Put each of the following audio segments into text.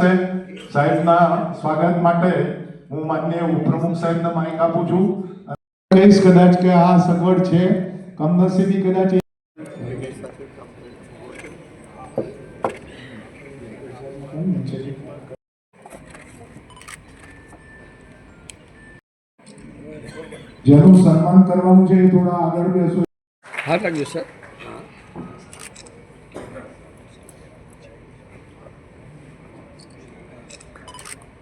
આશીર્વાદ સાહેબના સ્વાગત માટે હું માન્ય ઉપપ્રમુખ સાહેબને માઇક આપું છું. કહીશ કદાચ કે આ સગવડ છે. કમનસીબી કદાચ જેનું સન્માન કરવાનું છે એ થોડા આગળ બેસો. હા રાખજો સર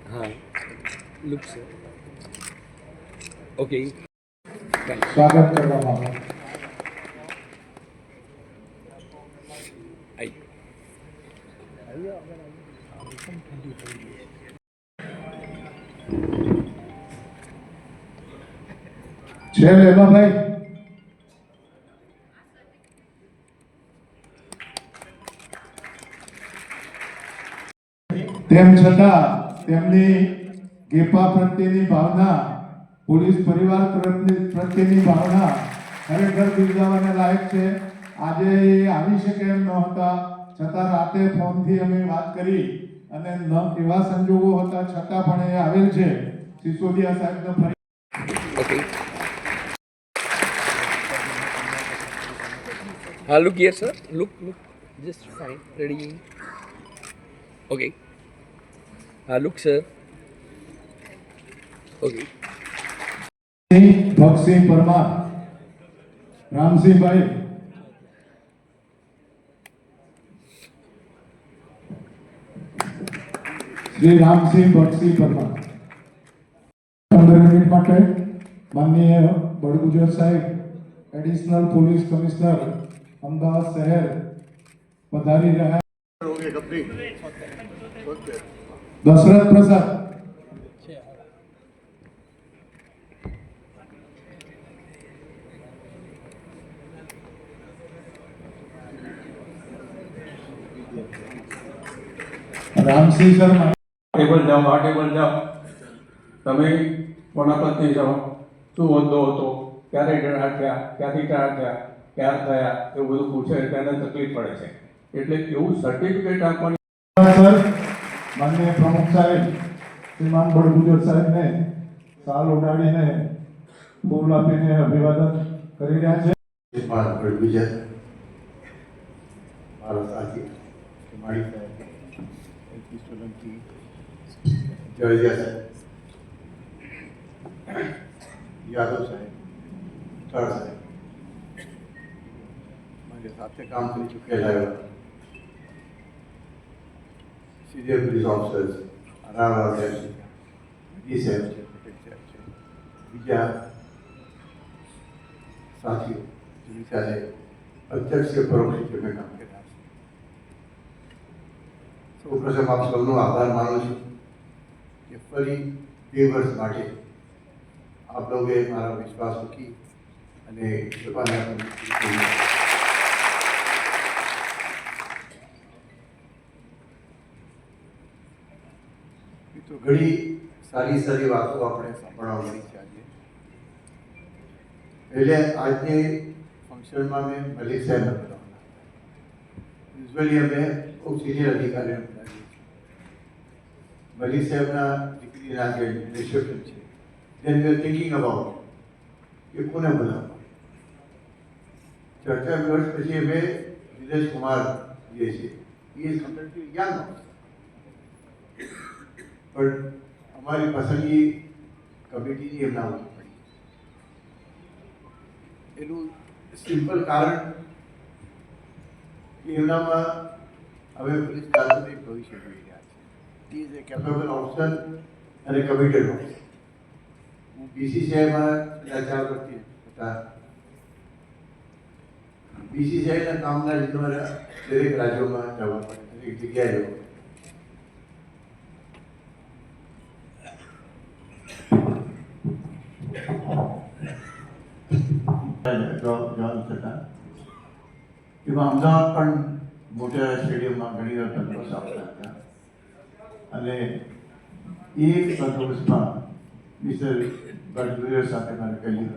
હા લુક સર ઓકે સ્વાગત કરવામાં આવે આઈ છે લેવાભાઈ તેમ છતાં તેમની ગેપા પ્રત્યેની ભાવના, પોલીસ પરિવાર પ્રત્યે- પ્રત્યેની ભાવના, ખરેખર બિરદાવાને લાયક છે. આજે એ આવી શકે એમ નહોતા છતાં રાતે ફોનથી અમે વાત કરી અને એવા સંજોગો હતા, છતાં પણ એ આવેલ છે. સિસોદિયા સાહેબને ફરી હા look year sir look look just fine ready okay હા look sir okay Singh Bhagsinh Parmar Ramsinhbhai Shri Ramsinh Bhagsinh Parmar પંદર મિનિટ માટે માનનીય બળગુજર સાહેબ એડિશનલ પોલીસ કમિશનર અમદાવાદ શહેર પધારી રહ્યા દશરથ પ્રસાદ રામસિંહ શર્મા ટેબલ જાઓ આ ટેબલ જાઓ. તમે કોના પત્ની છો શું હોદ્દો હતો? ક્યારે ઢળાર થયા? ક્યાંથી ઢળાર થયા? ક્યાં થયા? એવું બધું પૂછે તેને તકલીફ પડે છે. એટલે એવું સર્ટિફિકેટ આપવાની સર માનનીય પ્રમુખ સાહેબ શ્રીમાન બળગુજર સાહેબને સાલ ઉડાડીને ફૂલ આપીને અભિવાદન કરી રહ્યા છે. મારા પર મારો સાથી મારી સાહેબ. સોલંકી જળિયા સાહેબ યાદવ સાહેબ થર સાહેબ મારી સાથે કામ કરી ચૂકેલા સિનિયર પોલીસ ઓફિસર્સ રાણા સાહેબ છે સાહેબ છે સાહેબ છે બીજા સાથીઓ જેની સાથે પ્રત્યક્ષ કે પરોક્ષ રીતે મેં કામ છે સૌ પ્રથમ આપ સૌનો આભાર માનું છું કે ફરી બે વર્ષ માટે આપ લોકોએ મારા વિશ્વાસ મૂકી અને સેવાને તો ઘણી સારી સારી વાતો આપણે સાંભળવા મળી છે આજે. એટલે આજે ફંક્શનમાં મેં મલિક સાહેબ યુઝ્યુઅલી અમે બહુ સિનિયર અધિકારીઓ બોલાવીએ સાહેબના દીકરીના જે રિસેપ્શન છે then we are thinking about કે કોને બોલાવવા? ચર્ચા વિવર્ષ પછી અમે વિદેશ કુમાર જે છે, એ ઇઝ કમ્પેરેટિવલી યંગ પણ અમારી પસંદગી કમિટીની એમના ઉપર એનું સિમ્પલ કારણ કે એમનામાં હવે પોલીસ કારકુની ભવિષ્ય જોઈ રહ્યા છે ઇઝ એ કેપેબલ ઓફિસર અને કમિટેડ ઓફિસર હું બીસીસીઆઈમાં ચાર વર્ષથી હતા. બીસીસીઆઈના કામના લીધે મારે દરેક રાજ્યોમાં જવા પડે દરેક જગ્યાએ જવું પડે. જવાનું થતા એમાં અમદાવાદ પણ મોટા સ્ટેડિયમમાં ઘણી વાર તંત્ર આપતા હતા. અને એ બંદોબસ્તમાં મિસ્ટર બળદુરિયા સાથે મારે કહ્યું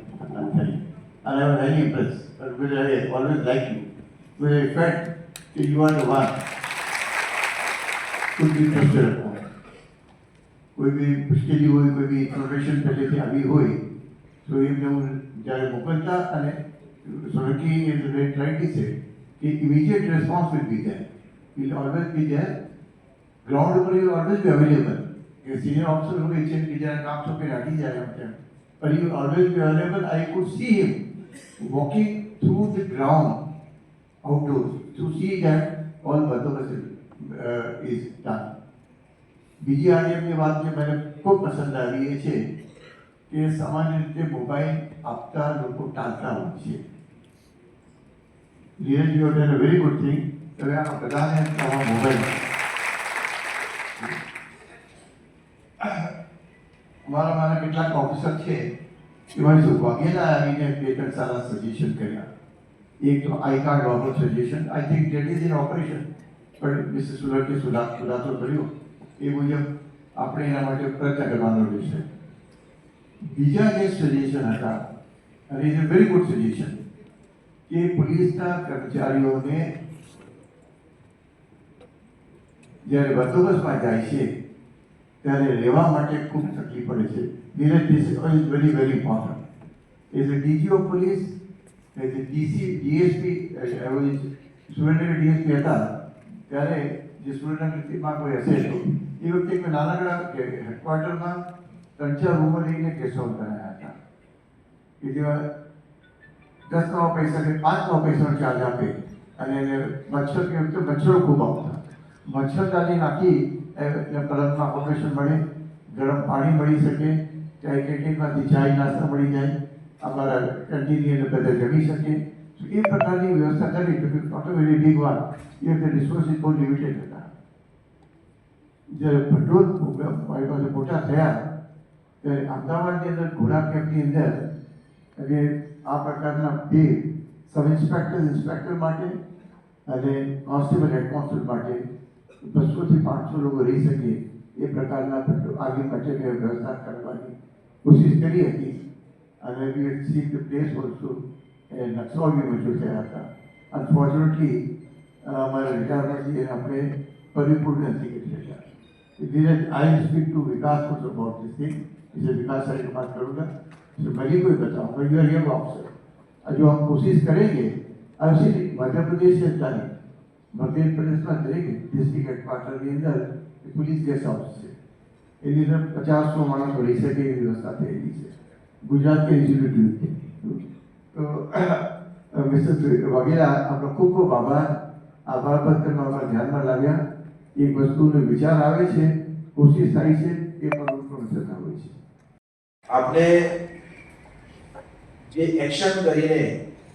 થઈ. અને I very impress I always like you, whether fact કે યુ આર વન કોઈ બી પ્રશ્ન કોઈ બી મુશ્કેલી હોય કોઈ બી ઇન્ફોર્મેશન પહેલેથી આવી હોય તો એમને હું જ્યારે મોકલતા અને સોલંકી ઇઝ વેરી રાઇટલી છે કે immediate response will be there will always be there ground ઉપર યુ ઓલવેઝ બી અવેલેબલ કે સિનિયર ઓફિસર હોય છે કે જ્યારે કામ સોંપે રાખી જાય એમ તેમ but you always be available. I could see him walking through the ground outdoors to see that all બંદોબસ્ત uh, is done. બીજી આજે એમની વાત જે મને ખૂબ પસંદ આવી એ છે કે સામાન્ય રીતે મોબાઈલ આપતા લોકો ટાળતા હોય છે Dhiraj you done a very good thing હવે આ બધાને તમારા મોબાઈલ અમારા મારા કેટલાક ઓફિસર છે, એમાં શું વાઘેલા આવીને બે ત્રણ સારા સજેશન કર્યા. એક તો આઈ કાર્ડ વાપરો suggestion I think that is in operation પણ મિસ્ટર સુલકે સુલા ખુલાસો કર્યો. એ મુજબ આપણે એના માટે પ્રયત્ન કરવાનો રહેશે. બીજા જે સજેશન હતા, અને is a very good suggestion કે પોલીસના કર્મચારીઓને જ્યારે બંદોબસ્તમાં જાય છે ત્યારે રહેવા માટે ખૂબ તકલીફ પડે છે. Niraj Desai is very very important as a DGO police as a DC DSP Surendra DSP હતા. ત્યારે જે સુરેન્દ્રનગરમાં કોઈ હશે તો એ વખતે એક નાનકડા હેડક્વાર્ટરમાં ત્રણ ચાર રૂમો લઈને કેસો કરાયા હતા. કે જેવા દસ નવા પૈસા કે પાંચ નવા પૈસાનો ચાર્જ આપે. અને એને મચ્છર કે વખતે મચ્છરો ખૂબ આવતા. મચ્છરદાની નાખી પલંગમાં ઓપરેશન મળે, ગરમ પાણી મળી શકે ચાહે કેન્ટીનમાંથી ચાય નાસ્તા મળી જાય અમારા કેન્ટીનની બધા જમી શકે. તો એ પ્રકારની વ્યવસ્થા કરી તો not a very big one એ વખતે રિસોર્સિસ બહુ લિમિટેડ હતા. જ્યારે ભંડોળ મારી પાસે મોટા થયા, ત્યારે અમદાવાદની અંદર ઘોડા કેમ્પની અંદર અને આ પ્રકારના બે સબ ઇન્સ્પેક્ટર ઇન્સ્પેક્ટર માટે અને કોન્સ્ટેબલ હેડ કોન્સ્ટેબલ માટે બસોથી પાંચસો લોકો રહી શકે એ પ્રકારના ભંડોળ આગળ માટે મેં વ્યવસ્થા કરવાની કોશિશ કરી હતી અને we had seen the place also a Naxal બી મંજૂર થયા હતા અનફોર્ચ્યુનેટલી અમારા રિટાયરમેન્ટથી એને આપણે પરિપૂર્ણ નથી કરી શક્યા धीरज आई स्पीक टू विकास कुछ अबाउट दिस थिंग इसे विकास सर के पास करूंगा तो मैं ही कोई बताऊंगा यू आर यंग ऑफिसर जो हम कोशिश करेंगे ऐसे मध्य प्रदेश से जाने મધ્ય પ્રદેશમાં દરેક ડિસ્ટ્રિક્ટ હેડક્વાર્ટરની અંદર પોલીસ ગેસ્ટ હાઉસ છે એની અંદર પચાસસો માણસો રહી શકે એવી વ્યવસ્થા થયેલી છે ગુજરાત કે એક્ઝિક્યુટિવ તો મિસ્ટર વાઘેલા આપણો ખૂબ ખૂબ આભાર આભાર પત્રમાં આપણા ધ્યાનમાં લાવ્યા એક વસ્તુનો વિચાર આવે છે કોશિશ થાય છે એ પણ થતા હોય છે આપણે જે એક્શન કરીને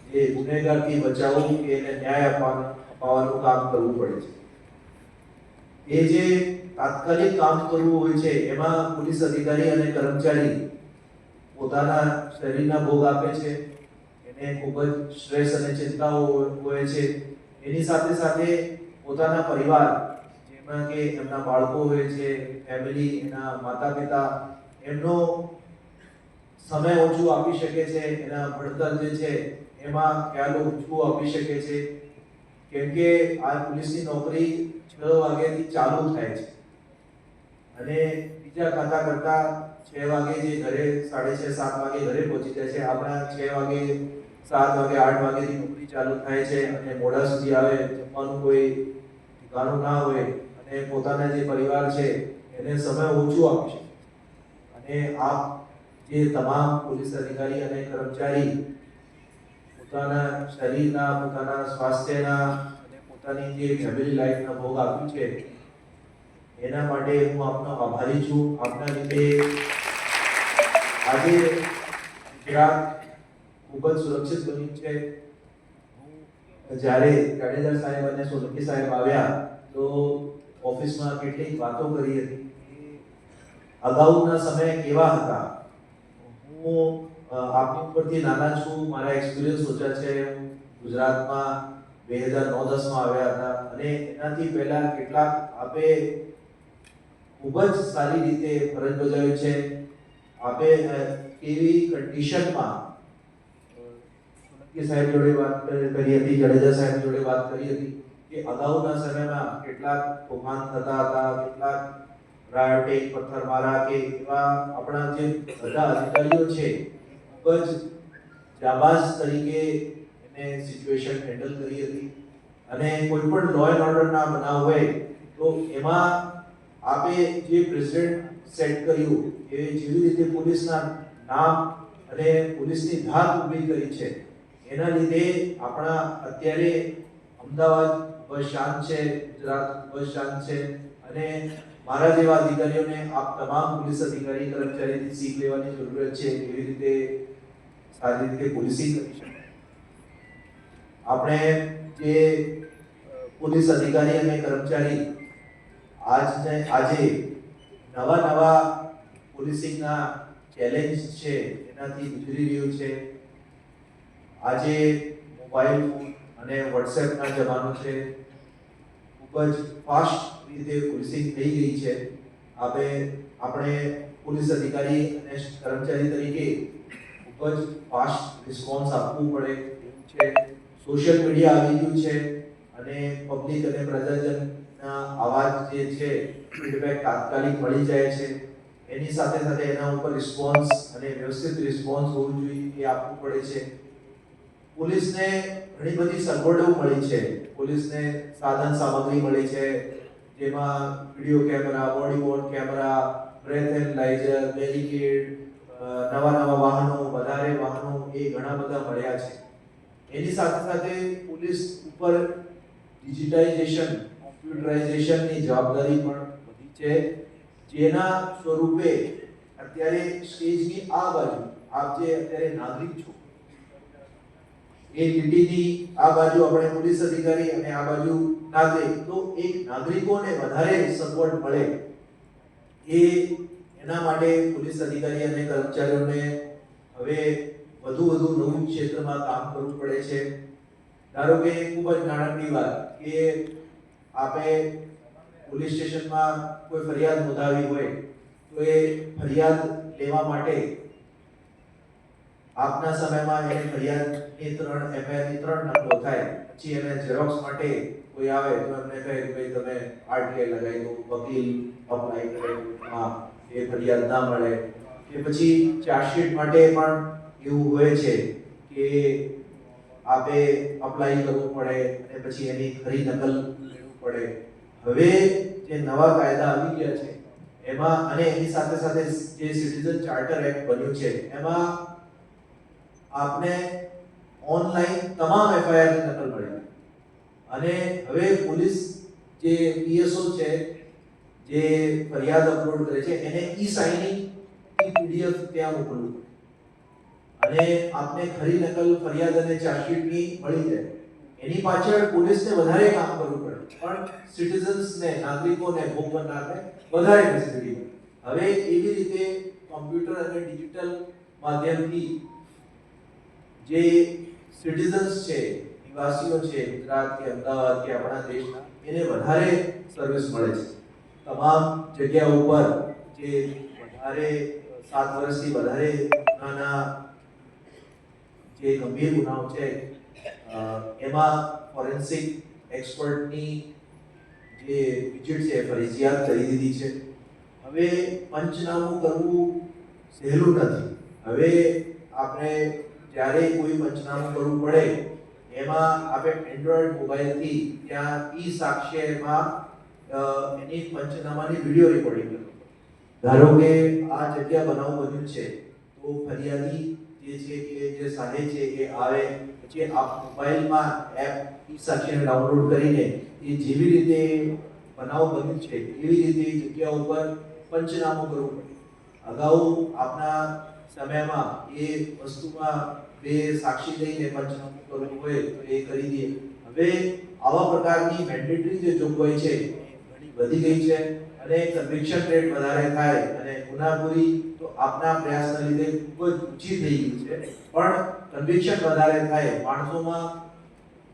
જે ગુનેગારથી બચાવવું કે એને ન્યાય આપવાનો અપાવવાનું કામ કરવું પડે છે. એ જે તાત્કાલિક કામ કરવું હોય છે, એમાં પોલીસ અધિકારી અને કર્મચારી પોતાના શરીરના ભોગ આપે છે, એને ખૂબ જ સ્ટ્રેસ અને ચિંતાઓ હોય છે. એની સાથે સાથે પોતાના પરિવાર, જેમાં કે એમના બાળકો હોય છે ફેમિલી એના માતા પિતા એમનો સમય ઓછું આપી શકે છે, એના ભણતર જે છે, એમાં ખ્યાલ ઓછું આપી શકે છે. કેમ કે આ પોલીસની નોકરી છ વાગ્યાથી ચાલુ થાય છે. અને બીજા ખાતા કરતા છ વાગે જે ઘરે સાડે છ, સાત વાગે ઘરે પહોંચી જાય છે. આપણા છ વાગે, સાત વાગે, આઠ વાગેથી નોકરી ચાલુ થાય છે અને મોડા સુધી આવે, જમવાનું કોઈ ઠેકાણું ના હોય અને પોતાના જે પરિવાર છે એને સમય ઓછો આપી શકે અને આ જે તમામ પોલીસ અધિકારી અને કર્મચારી પોતાના શરીરના, પોતાના સ્વાસ્થ્યના પોતાની જે ફેમિલી લાઈફના ભોગ આપ્યું છે, એના માટે હું આપનો આભારી છું. આપના લીધે આજે ગુજરાત ખૂબ જ સુરક્ષિત બન્યું છે. જ્યારે જાડેજા સાહેબ અને સોલંકી સાહેબ આવ્યા, તો ઓફિસમાં કેટલીક વાતો કરી હતી. અગાઉના સમય કેવા હતા? હું આપની ઉપરથી નાના છું, મારા એક્સપિરિયન્સ ઓછા છે. ગુજરાતમાં બે હજાર નવ દસમાં આવ્યા હતા અને એનાથી પહેલા કેટલાક આપે ખૂબ જ સારી રીતે ફરજ બજાવી છે. આપે એવી કન્ડિશનમાં કે સાહેબ જોડે વાત કરી હતી, જડેજા સાહેબ જોડે વાત કરી હતી કે અગાઉના સમયમાં કેટલાક તોફાન થતા હતા, કેટલાક રાયોટિંગ પથ્થરમારા કે એવા આપણા જે બધા અધિકારીઓ છે ખૂબ જ જાબાઝ તરીકે એને સિચ્યુએશન હેન્ડલ કરી હતી. અને કોઈ પણ લો એન્ડ ઓર્ડરના બનાવ હોય, તો એમાં આપે જે પ્રેસિડેન્ટ સેટ કર્યું, એ જેવી રીતે પોલીસના નામ અને પોલીસની ધાર ઊભી કરી છે, એના લીધે આપણા અત્યારે અમદાવાદ બસ શાંત છે, ગુજરાત બસ શાંત છે, અને મારા જેવા અધિકારીઓને આપ તમામ પોલીસ અધિકારી, કર્મચારીથી શીખ લેવાની જરૂરત છે કેવી રીતે સારી રીતે પોલીસિંગ કરી શકે આપણે જે પોલીસ અધિકારી અને કર્મચારી આજને આજે નવા નવા પોલીસિંગના ચેલેન્જ છે, એનાથી ગુજરી રહ્યું છે. આજે મોબાઈલ ફોન અને વોટ્સએપના જમાનો છે. ખૂબ જ ફાસ્ટ રીતે પોલીસિંગ થઈ ગઈ છે. આપણે આપણે પોલીસ અધિકારી અને કર્મચારી તરીકે ખૂબ જ ફાસ્ટ રિસ્પોન્સ આપવું પડે છે. સોશિયલ મીડિયા આવી ગયું છે અને પબ્લિક અને પ્રજાજનના અવાજ જે છે ફીડબેક તાત્કાલિક મળી જાય છે. એની સાથે સાથે એના ઉપર રિસ્પોન્સ અને વ્યવસ્થિત રિસ્પોન્સ હોવું જોઈએ એ આપવું પડે છે. પોલીસને ઘણી બધી સગવડો મળી છે. પોલીસને સાધન સામગ્રી મળી છે, જેમાં video camera body worn camera breath analyser barricade નવા નવા વાહનો, વધારે વાહનો એ ઘણા બધા મળ્યા છે. એની સાથે સાથે પોલીસ ઉપર ડિજિટાઇઝેશન કોમ્પ્યુટરાઇઝેશનની જવાબદારી પણ વધી છે. જેના સ્વરૂપે અત્યારે સ્ટેજની આ બાજુ આપ જે અત્યારે નાગરિક છો, એ લીટીની આ બાજુ આપણે પોલીસ અધિકારી અને આ બાજુ નાગરિક, તો એક નાગરિકોને વધારે સગવડ મળે એ એના માટે પોલીસ અધિકારી અને કર્મચારીઓને હવે વધુ વધુ નવું ક્ષેત્રમાં કામ કરવું પડે છે. ધારો કે ખૂબ જ નાણાકીય વાત કે આપણે પોલીસ સ્ટેશનમાં કોઈ ફરિયાદ નોંધાવી હોય તો એ ફરિયાદ લેવા માટે આપના સમયમાં એને ફરિયાદની ત્રણ એફઆઈઆરની ત્રણ નકલો થાય. પછી એને ઝેરોક્સ માટે કોઈ આવે તો એમને કહે કે ભાઈ તમે આરટીઆઈ લગાવી દો, વકીલ, અપ્લાય કરે હા એ ફરિયાદ ના મળે. કે પછી ચાર્જશીટ માટે પણ એવું હોય છે કે આપે અપ્લાય કરવું પડે અને પછી એની ખરી નકલ લેવું પડે. હવે જે નવા કાયદા આવી ગયા છે, એમાં અને એની સાથે સાથે જે સિટીઝન ચાર્ટર એક્ટ બન્યું છે, એમાં આપને ઓનલાઈન તમામ એફઆઈઆરની નકલ મળી. અને હવે પોલીસ જે પીએસઓ છે જે ફરિયાદ અપલોડ કરે છે, એને ઈ સાઇનિંગ પીડીએફ ત્યાં મોકલવું અને આપને ખરી નકલ ફરિયાદ અને ચાર્જશીટની મળી જાય એની પાછળ પોલીસને વધારે કામ કરવું પડે. પણ સિટીઝન્સને નાગરિકોને ભોગ બનનારને વધારે ફેસિલિટી હવે એવી રીતે કોમ્પ્યુટર અને ડિજિટલ માધ્યમથી જે સિટીઝન્સ છે, નિવાસીઓ છે, ગુજરાત કે અમદાવાદ કે આપણા દેશના, એને વધારે સર્વિસ મળે છે. તમામ જગ્યા ઉપર જે વધારે સાત વર્ષથી વધારે ગુનાના જે ગંભીર ગુનાઓ છે એમાં ફોરેન્સિક એક્સપર્ટની જે વિઝિટ છે, ફરજિયાત કરી દીધી છે. હવે પંચનામું કરવું સહેલું નથી. હવે આપણે જ્યારે કોઈ પંચનામું કરવું પડે, એમાં આપણે એન્ડ્રોઈડ મોબાઈલથી ત્યાં ઈ સાક્ષ્યમાં એની પંચનામાની વીડિયો રેકોર્ડિંગ કરો. ધારો કે આ જગ્યા બનાવ બન્યું છે, તો ફરિયાદી જે છે કે જે સાહે છે એ આવે, પછી આપ મોબાઈલમાં એપ ઈ સાક્ષ્યને ડાઉનલોડ કરીને એ જેવી રીતે બનાવ બન્યું છે, એવી રીતે એ જગ્યા ઉપર પંચનામું કરવું પડે. અગાઉ આપના સમયમાં એ વસ્તુમાં બે સાક્ષી લઈને પંચનામું કરવું હોય તો એ કરી દઈએ. હવે આવા પ્રકારની મેન્ડેટરી જે જોગવાઈ છે વધી ગઈ છે અને કન્વિક્શન રેટ વધારે થાય અને ગુનાખોરી તો આપના પ્રયાસના લીધે ખૂબ જ ઊંચી થઈ ગઈ છે. પણ કન્વિક્શન વધારે થાય, માણસોમાં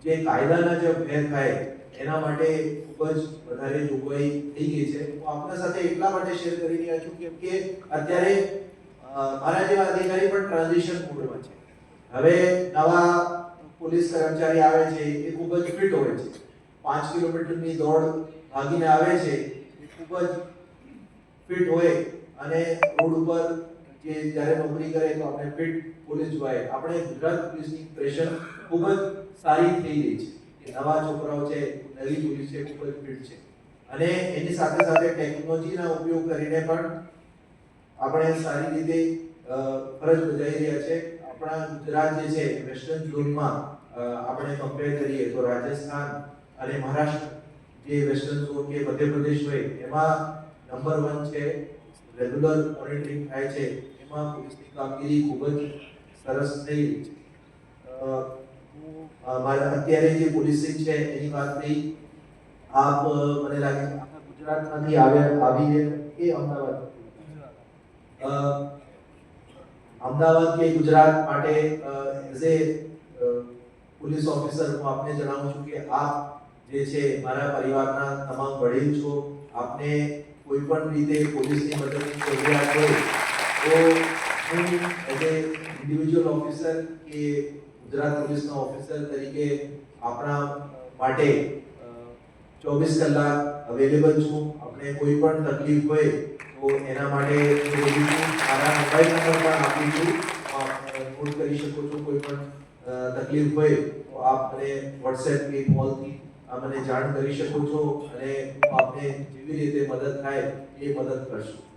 જે કાયદાના જે ભેદ થાય, એના માટે ખૂબ જ વધારે જોગવાઈ થઈ ગઈ છે. હું આપના સાથે એટલા માટે શેર કરી રહ્યા છું કેમ કે અત્યારે મારા જેવા અધિકારી પણ ટ્રાન્ઝિશન મોડમાં છે. હવે નવા પોલીસ કર્મચારી આવે છે, એ ખૂબ જ ફિટ હોય છે. પાંચ કિલોમીટરની દોડ ભાગીને આવે છે, એ ખૂબ જ ફિટ હોય અને રોડ ઉપર જે જ્યારે નોકરી કરે તો આપણે ફિટ પોલીસ જોઈએ આપણે ગુજરાત પોલીસની પ્રેશર ખૂબ જ સારી થઈ રહી છે. નવા છોકરાઓ છે, નવી પોલીસ છે, ખૂબ જ ફિટ છે. અને એની સાથે સાથે ટેકનોલોજીના ઉપયોગ કરીને પણ આપણે સારી રીતે ફરજ બજાવી રહ્યા છે. આપણા ગુજરાત જે છે, વેસ્ટર્ન ઝોનમાં આપણે કમ્પેર કરીએ તો રાજસ્થાન અને મહારાષ્ટ્ર જે વેસ્ટર્ન ઝોન કે મધ્યપ્રદેશ હોય, એમાં નંબર વન છે રેગ્યુલર મોનિટરિંગ થાય છે. એમાં પોલીસની કામગીરી ખૂબ જ સરસ થઈ. મારા અત્યારે જે પોલીસિંગ છે, એની વાત નહીં આપ મને લાગે છે, આખા ગુજરાતમાંથી આવ્યા, આવીને એ અમદાવાદ. અમદાવાદ કે ગુજરાત માટે એઝ એ પોલીસ ઓફિસર હું આપને જણાવું છું કે આપ જે છે, મારા પરિવારના તમામ વડીલ છો, આપને કોઈ પણ રીતે પોલીસની મદદની જરૂરિયાત હોય, તો હું એઝ એ ઇન્ડિવિજ્યુઅલ ઓફિસર કે ગુજરાત પોલીસના ઓફિસર તરીકે આપણા માટે ચોવીસ કલાક અવેલેબલ છું. આપણે કોઈ પણ તકલીફ હોય, તો એના માટે મારા મોબાઈલ નંબર પણ આપું છું. ફોન કરી શકો છો કોઈ પણ તકલીફ હોય, તો આપ મને વોટ્સએપ કે કોલથી મને જાણ કરી શકો છો અને આપને જેવી રીતે મદદ થાય એ મદદ કરશું.